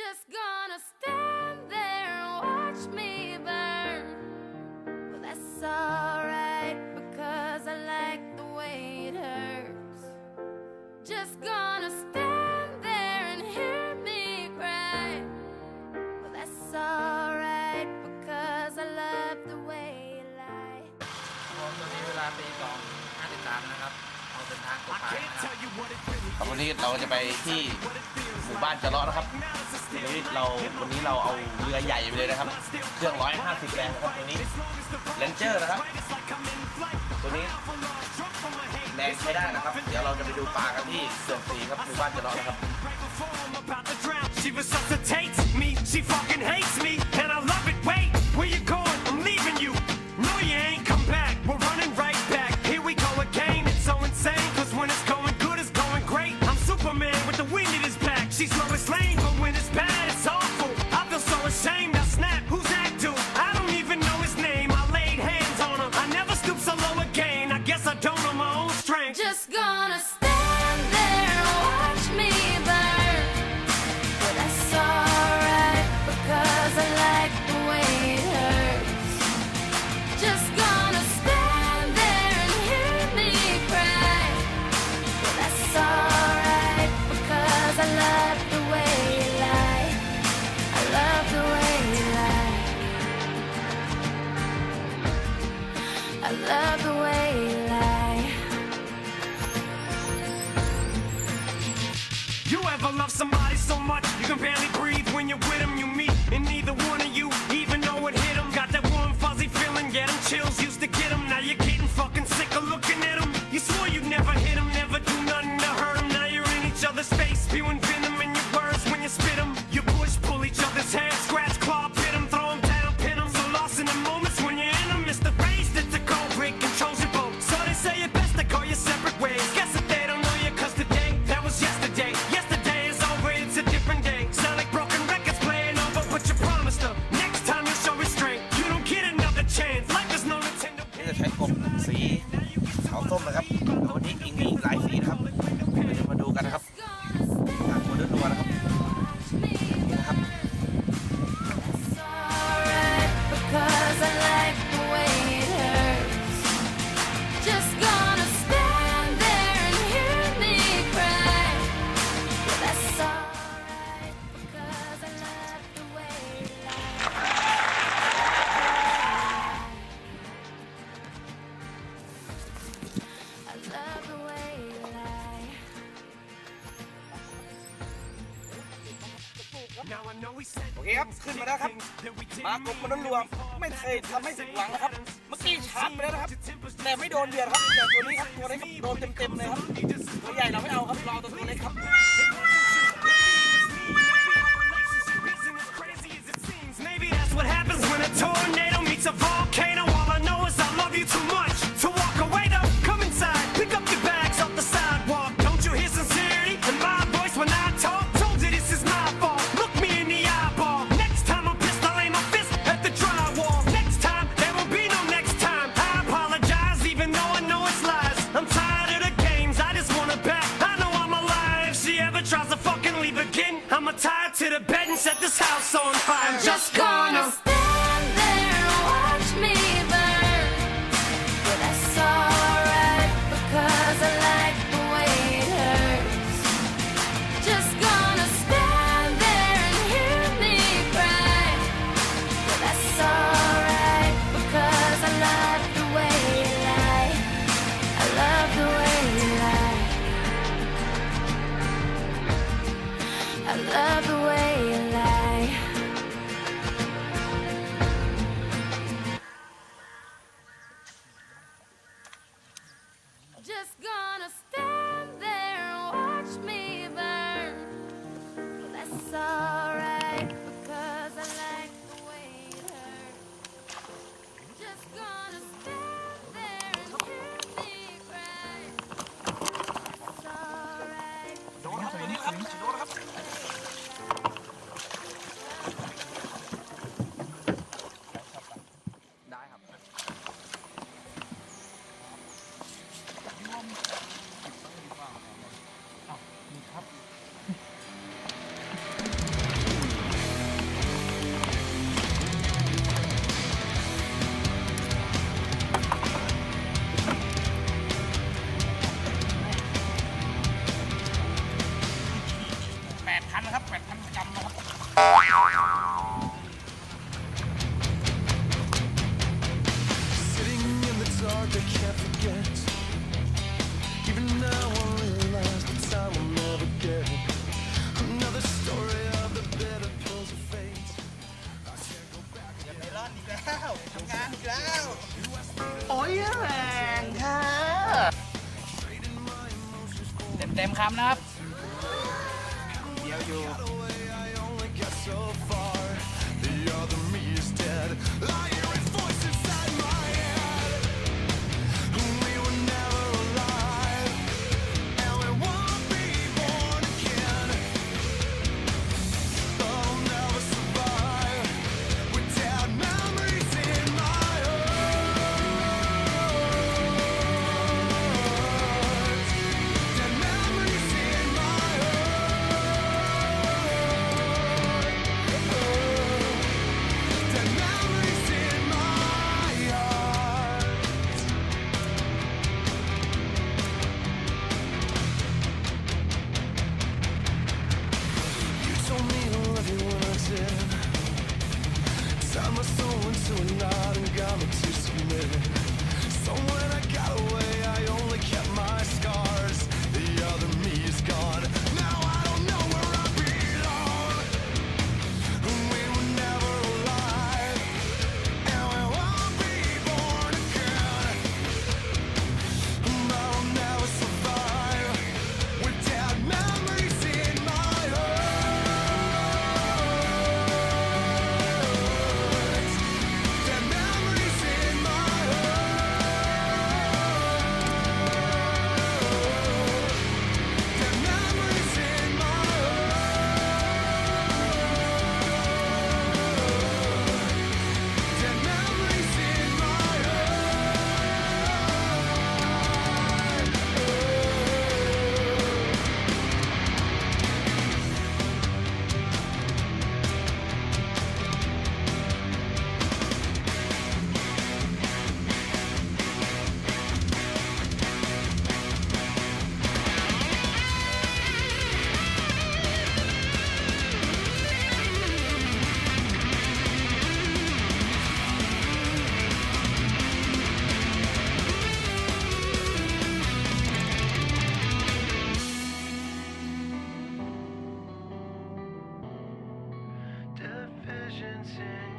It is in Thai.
Just gonna stand there and watch me burn. Well, that's alright because I like the way it hurts. Just gonna stand there and hear me cry. Well, that's alright because I love the way you lie. ผมตอนนี้เวลาตีสองห้าสิบสามนะครับเราเดินทางกลับ I ไป can't นะครับ tell you what it really ครับวันนี้เราจะไปที่ห มู่บ้านจะเลาะนะครับวันนี้เราวันนี้เราเอาเรือใหญ่ไปเลยนะครับ เครื่อง 150 แรงนะครับตัวนี้เลนเจอร์นะครับ ตัวนี้แรงใช้ได้นะครับ เดี๋ยวเราจะไปดูปลากันที่เสื่อนสีครับหมู่บ้านจะเลาะนะครับ love จะใช้กบสีขาวส้มนะครับวันนี้อิงมีหลายสีนะครับเดี๋ยวมาดูกันนะครับ โอเคครับ ขึ้นมาแล้วครับ มากบมาล้วนๆไม่เคยทำให้ผิดหวังนะครับ เมื่อกี้ชาร์จไปแล้วนะครับ แต่ไม่โดนเบียดครับแต่ตัวนี้ครับ ตัวนี้ครับโดนเต็มๆเลยครับ ตัวใหญ่เราไม่เอาครับ เราเอาตัวเล็กครับ เต็มคำนะครับเดียวอยู่ Tied my soul into a knot and got me to submit. Somewhere I got away. mountain